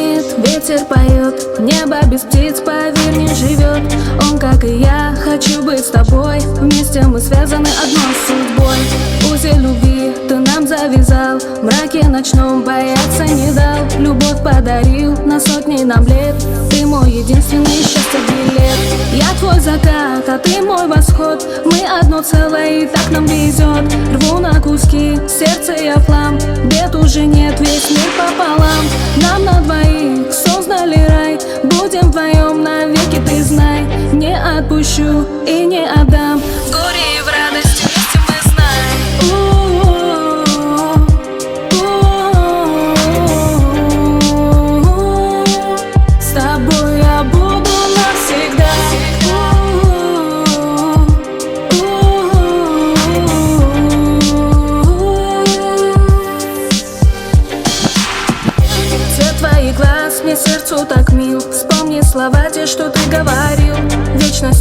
шумит, ветер поет Небо без птиц, поверь, не живет. Он, как и я, хочу быть с тобой. Вместе мы связаны одной судьбой. Узел любви ты завязал В мраке ночном бояться не дал. Любовь подарил на сотни нам лет. Ты мой единственный счастье билет. Я твой закат, а ты мой восход. Мы одно целое и так нам везет. Рву на куски, сердце я флам Бед уже нет, весь мир пополам. Нам на двоих создали рай. Будем вдвоем навеки, ты знай. Не отпущу и не отдам. Горе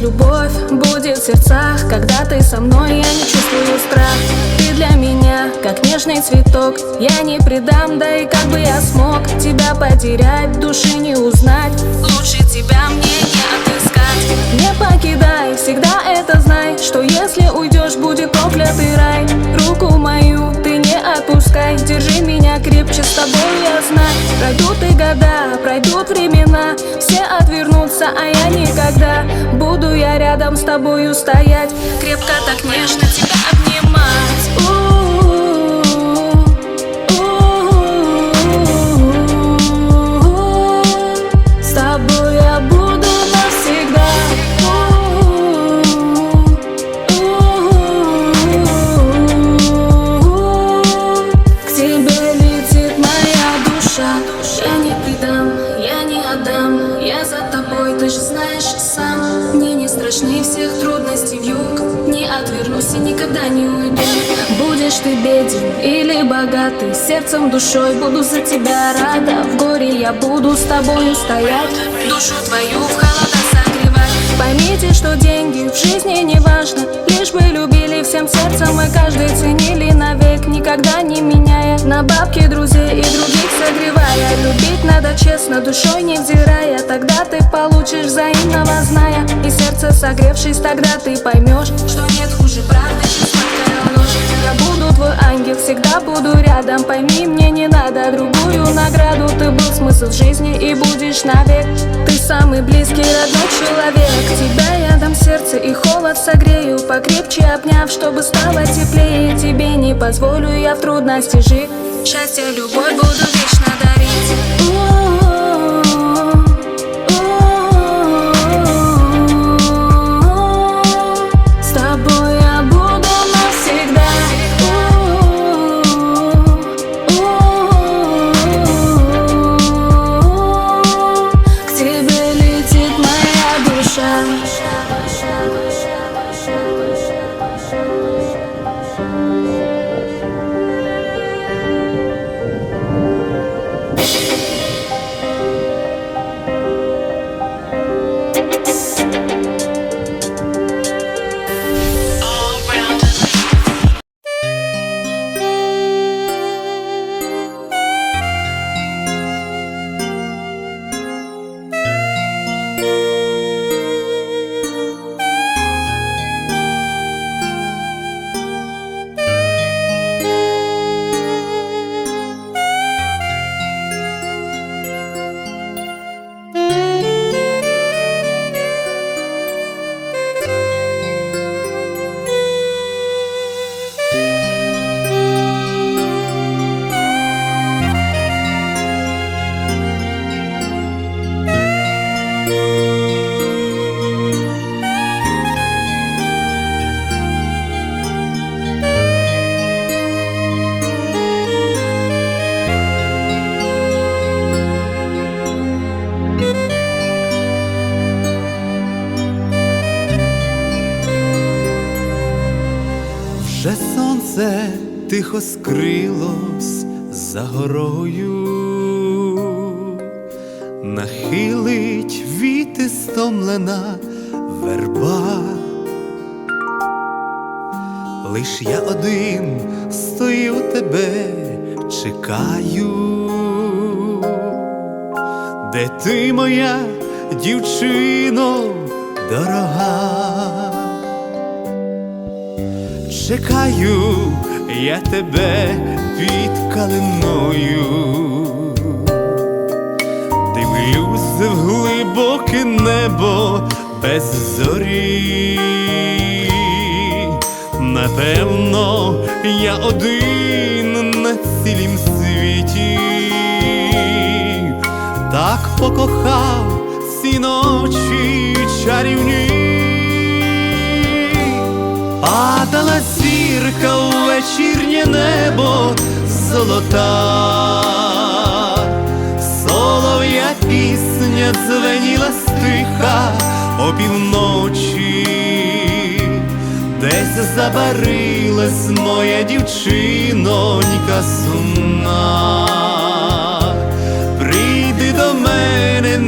Любовь будет в сердцах. Когда ты со мной, я не чувствую страх. Ты для меня, как нежный цветок Я не предам, да и как бы я смог Тебя потерять, души не узнать. Лучше тебя мне не отыскать. Не покидай, всегда это знай Что если уйдешь, будет проклятый рай. Руку мою ты не отпускай Держи меня крепче, с тобой я знаю Пройдут и года, пройдут времена. Все отвернутся, а я никогда Буду я рядом с тобою стоять. Крепко так нежно тебя обнимать Будешь ты беден или богатый Сердцем, душой буду за тебя рада. В горе я буду с тобою стоять Душу твою в холода согревать. Поймите, что деньги в жизни не важно Лишь бы любили всем сердцем и каждый ценили навек Никогда не меняя. На бабки друзей и других согревая. Любить надо честно, душой не взирая Тогда ты получишь взаимного зная. И сердце согревшись, тогда ты поймешь Что нет хуже правды, твой ангел, всегда буду рядом. Пойми, мне не надо другую награду. Ты был смысл жизни и будешь навек Ты самый близкий, родной человек. Тебя я дам сердце и холод согрею. Покрепче обняв, чтобы стало теплее. Тебе не позволю я в трудности жить. Счастье, любовь буду вечно дарить тихо скрилось за горою, нахилить віти стомлена верба. Лиш я один стою тебе, чекаю. де ти моя дівчино дорога? Чекаю я тебе під калиною, дивлюсь в глибоке небо без зорі. Напевно, я один на цілім світі, так покохав ці ночі чарівні. Падала зірка у вечірнє небо золота, солов'я пісня дзвеніла стиха опівночі, десь забарилась моя дівчинонька сумна. Прийди до мене,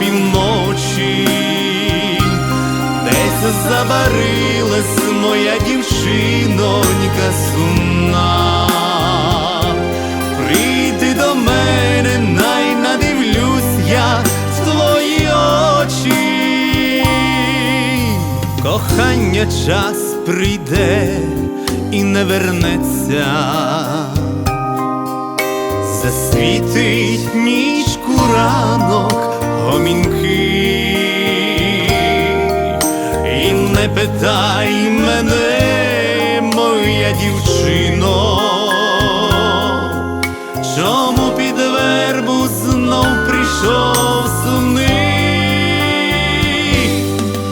опівночі, десь забарилась моя дівчинонька сумна. Прийди до мене, най надивлюсь я в твої очі. Кохання час прийде і не вернеться, засвітить нічку ранок гомінки, і не питай мене, моя дівчино, чому під вербу знов прийшов сумний,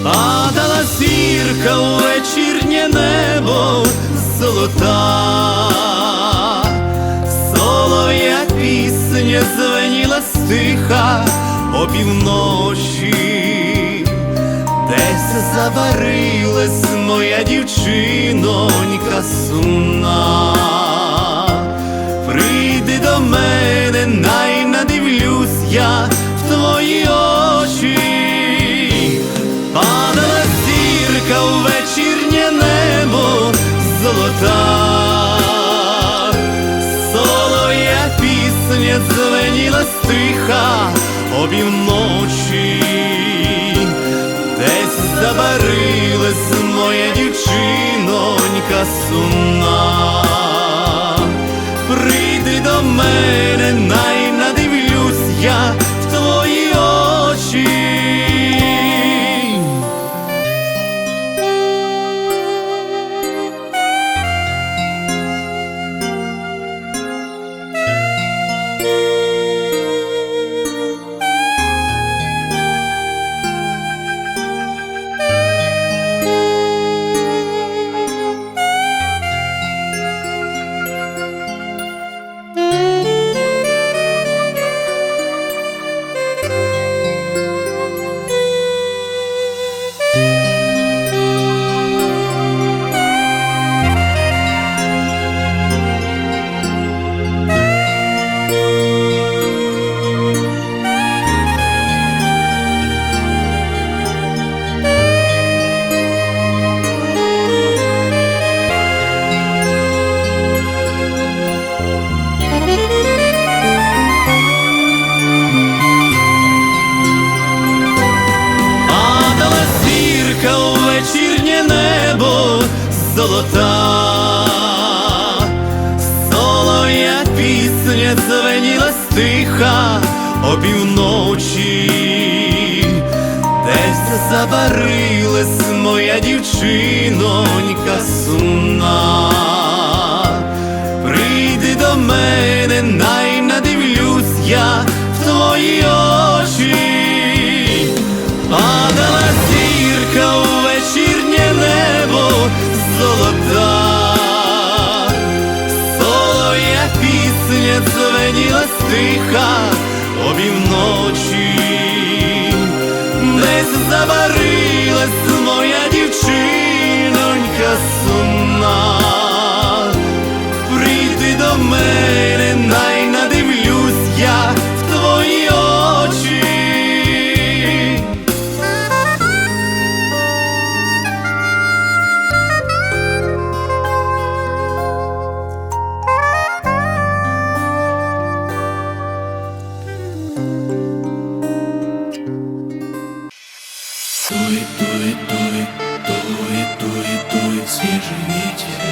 падала зірка у вечірнє небо золота, опівночі, десь забарилась моя дівчинонька сумна. Прийди до мене, най надивлюсь я в твої очі. Падала зірка у вечірнє небо золота, опівночі, десь забарилась моя дівчинонька сумна. Прийди до мене, Падала опівночі, десь забарилась моя дівчинонька сумна. Прийди до мене, най надивлюсь я в твої очі. Падала зірка у вечірнє небо золота, солов'я пісня стиха не забарилась моя дівчинонька сумна. Прийди до мене, свежий ветер